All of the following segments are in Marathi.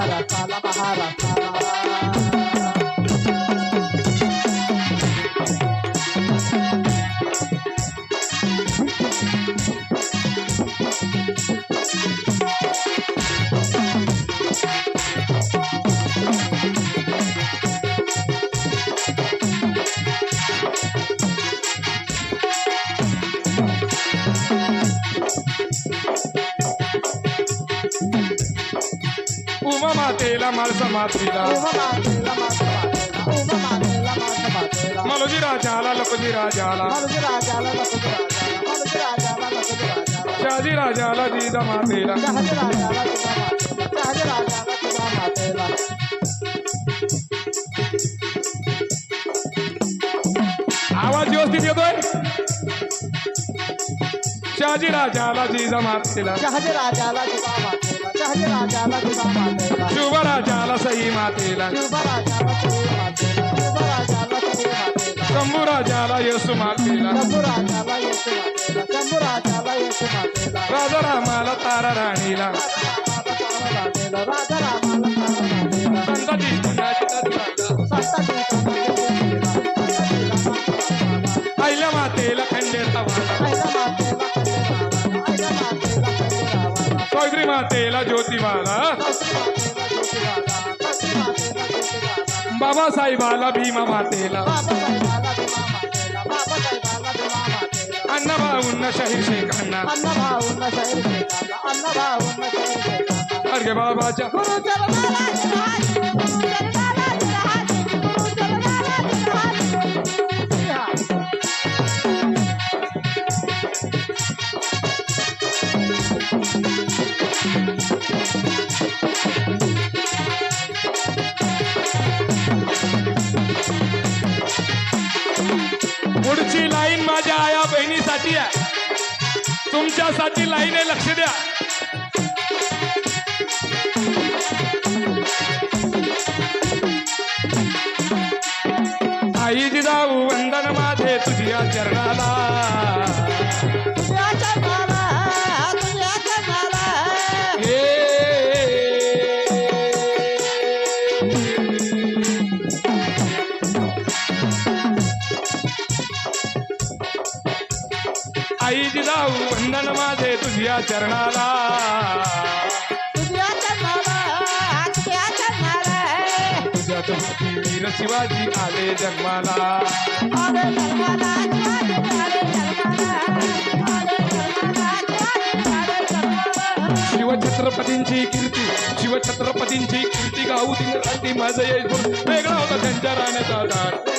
महाराष्ट्राला महाराष्ट्राला महाराष्ट्राला मातेला माळसा मातेला. मलोजी राजाला लकोजी राजाला मारुती राजाला लखुजी राजाला. मारुती राजाला लखुजी राजाला शहाजी राजाला जिजा मातेला. शहाजी राजाला जिजा मातेला. शहाजी राजाला तुझा मातेला. शहाजी राजाला तुझा मातेला. शुभ राजाला सई मातेला. शुभ राजाला तुझी मातेला. शुभ राजाला तुझी मातेला. शंभू राजाला येसू मातेला. शंभू राजाला येशू मातेला. शंभू राजाला येशू मातेला. राजा रामाला तारा राणीला. राजा रामाला तारा मातेला संताजी धनाजी तत्वाला. मातेला ज्योतिबाला. बाबासाहेबाला भीमा मातेला. बाबासाहेबाला भीमा मातेला बाबासाहेबाला भीमा मातेला अण्णाभाऊंना शाहीर शेखांना बहिणीसाठी आहे. तुमच्यासाठी लाईन आहे लक्ष द्या. आई जिजाऊ वंदन माझे तुझ्या चरणाला. वंदन माझे तुझ्या चरणाला तुझ्या चरणाला, तुझ्या चरणाला. तुझ्यात होती वीर शिवाजी आले जन्माला आले. शिवछत्रपतींची कीर्ती शिवछत्रपतींची कीर्ती गाऊ रात्री माझं यश वेगळा होता त्यांच्या राहण्याचा दार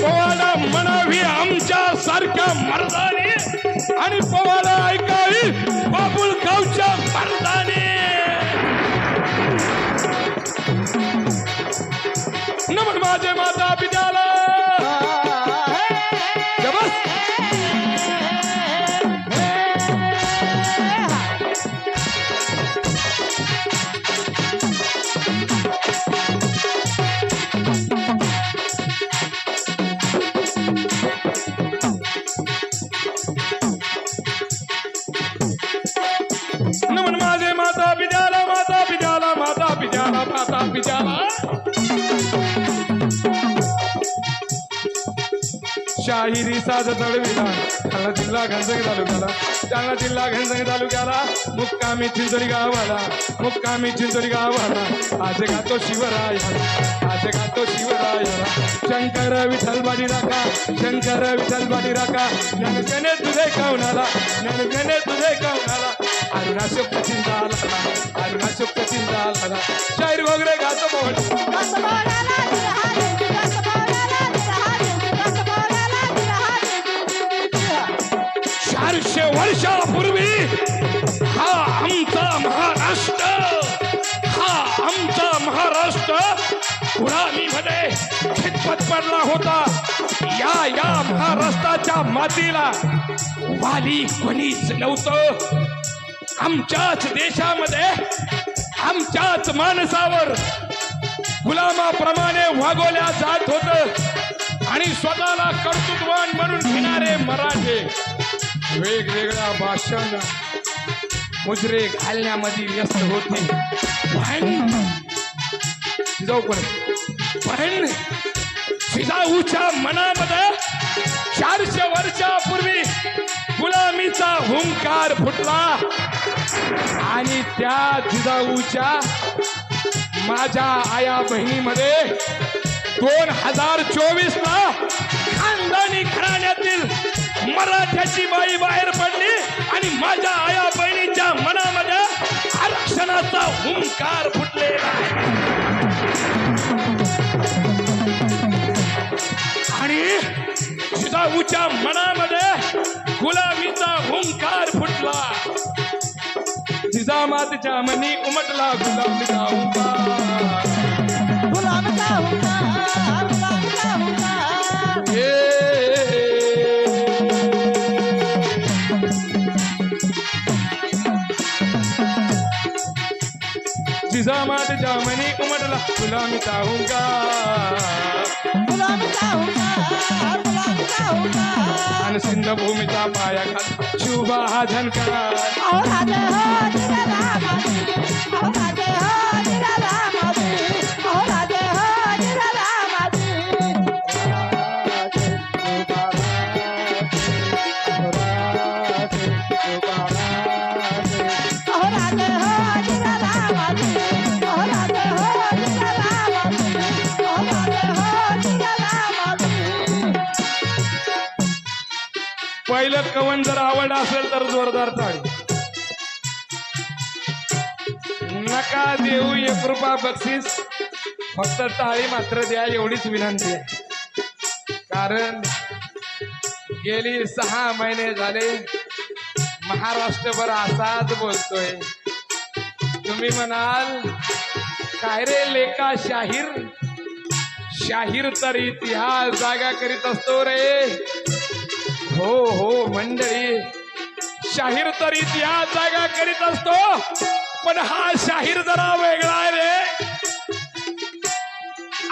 पोवाडा म्हणावी आमच्या सारख्या मर्दाने आणि पोवाडा ऐकावी बाबुल गावच्या शाहिरी साज तळविला जालना जिल्हा घनसंग तालुक्याला. जालना जिल्हा घनसंग तालुक्याला. मुक्कामी चिंचोरी गावाला. मुक्कामी चिंचोरी गावाला. आज गातो शिवरायाला आज गातो शिवरायाला शंकर विठ्ठल बाडी राखा. शंकर विठ्ठल बाडी राखा. ज्ञानगणे तुझे कवनाला ज्ञानगणे तुझे कवनाला अरुणाशोक चिंता लागला अरुणाशोक चिंता लागला शाहीर वगैरे गातो पवन पडला होता. या या महाराष्ट्राच्या मातीला वाली कोणीच नव्हतं. आमच्याच देशामध्ये आमच्याच माणसावर गुलामाप्रमाणे वागवल्या जात होत. आणि स्वतःला कर्तृत्वान म्हणून घेणारे मराठे वेगवेगळ्या भाषण मुजरे घालण्यामध्ये व्यस्त होते. पण जाऊ पण जिजाऊच्या मनामध्ये चारशे वर्षापूर्वी गुलामीचा हुंकार फुटला. आणि त्या जिजाऊच्या माझ्या आया बहिणीमध्ये दोन हजार चोवीस ला खानदानी घराण्यातील मराठ्याची बाई बाहेर पडली आणि माझ्या आया बहिणीच्या मनामध्ये आरक्षणाचा हुंकार फुटलेला आहे. मनामध्ये गुलामीचा हुंकार फुटला जिजामातीच्या मनी उमटला गुलामीचा हुंकार गुलामचा हुंकार, गुलामचा हुंकार. हे. जिजामातीच्या मनी उमटला गुलामचा हुंकार, गुलामचा हुंकार. आणि सिंधभूमीचा पाया खाल शुभा हा झनकार पहिलं कवन जर आवड असेल तर जोरदार टाळी नका देऊ एक रुपया बक्षीस. फक्त टाळी मात्र द्या एवढीच विनंती आहे. कारण गेली सहा महिने झाले महाराष्ट्रभर असाच बोलतोय. तुम्ही म्हणाल काय रे लेखा शाहीर? शाहीर तर इतिहास जागा करीत असतो रे. हो हो मंडळी. शाहीर तर त्या जागा करीत असतो पण हा शाहीर जरा वेगळा आहे रे.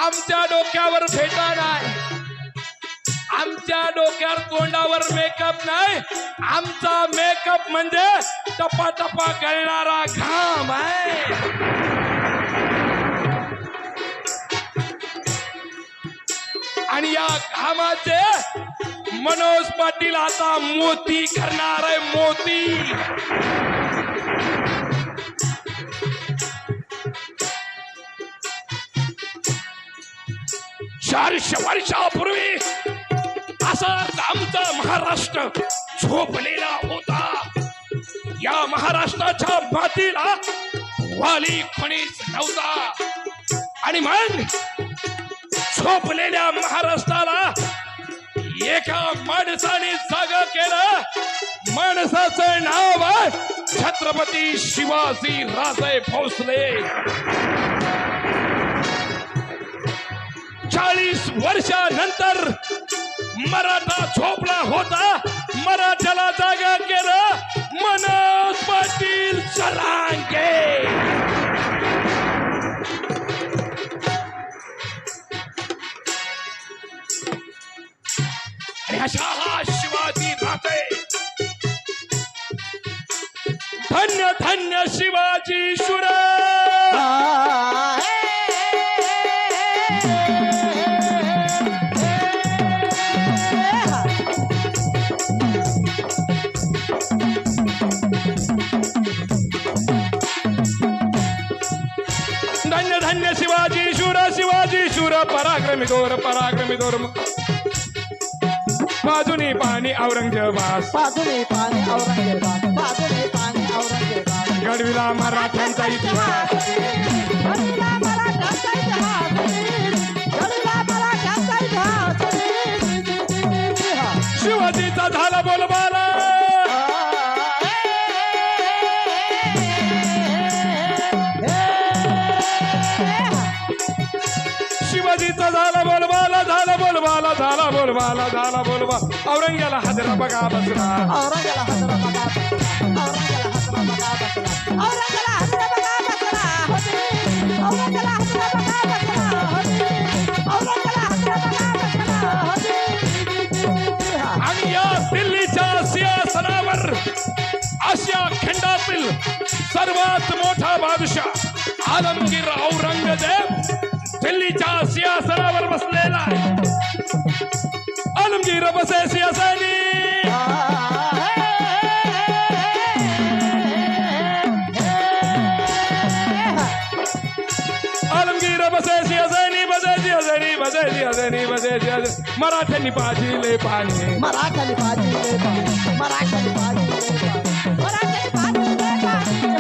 आमच्या डोक्यावर फेटा नाही. आमच्या डोक्यावर तोंडावर मेकअप नाही. आमचा मेकअप म्हणजे टपा टपा गळणारा घाम आहे. आणि या घामाचे मनोज पाटील आता मोती करणार आहे मोती. चारशे वर्षापूर्वी असा आमचा महाराष्ट्र झोपलेला होता. या महाराष्ट्राच्या मातीला वाली कोणीच नव्हता. आणि मग झोपलेल्या महाराष्ट्राला छत्रपती शिवाजी राजे भोसले. चाळीस वर्षानंतर मराठा झोपला होता. मराठ्याला जागा केलं. मनोज पाटील सरांगे. शिवाजी शुर. धन्य धन्य शिवाजी शूर शिवाजी शूर. पराक्रमी दोर पराक्रमी दोर बाजूनी पाणी औरंगजेबास. बाजूने पाणी औरंगजेबास. बाजूने पाणी घडविला मराठ्यांचा इतिहास. शिवाजीचा झाला बोलबाला. शिवाजीचा झाला बोलबाला झाला बोलवा औरंग्याला हजरा बघा बसला औरंगाला हजरा बघा बसला औरंगाला हजरा बघा. आणि या दिल्लीच्या सिंहासनावर आशिया खंडातील सर्वात मोठा बादशाह आलमगीर औरंगजेब दिल्लीच्या सिंहासनावर बसलेला आहे. आलमगीर बसे सिंहासनी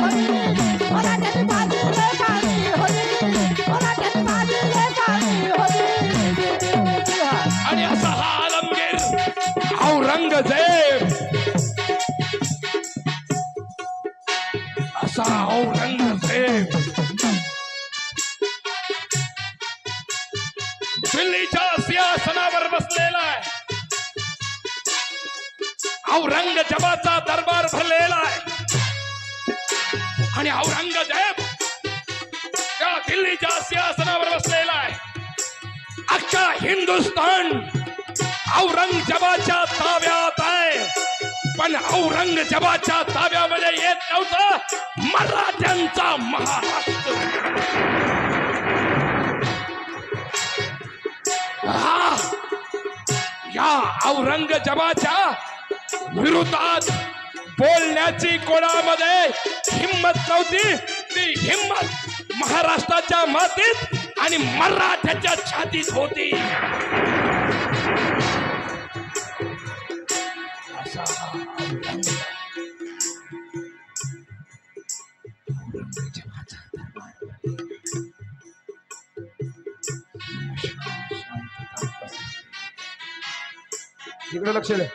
होली मराठी बाजी रे बाजी होली मराठी बाजी रे बाजी होली आणि असा हा आलमगीर औरंगजेब. असा औरंगजेब. औरंगजेबाचा दरबार भरलेला आहे. आणि औरंगजेब त्या दिल्लीच्या सिंहासनावर बसलेला आहे. अख्खा हिंदुस्थान औरंगजेबाच्या ताब्यात आहे. पण औरंगजेबाच्या ताब्यामध्ये येत नव्हतं मराठ्यांचा महाराष्ट्र. हा या औरंगजेबाच्या विरोधात बोलण्याची कोणामध्ये हिंमत नव्हती. ती हिंमत महाराष्ट्राच्या मातीत आणि मराठ्याच्या छातीत होती. तिकडे लक्ष द्या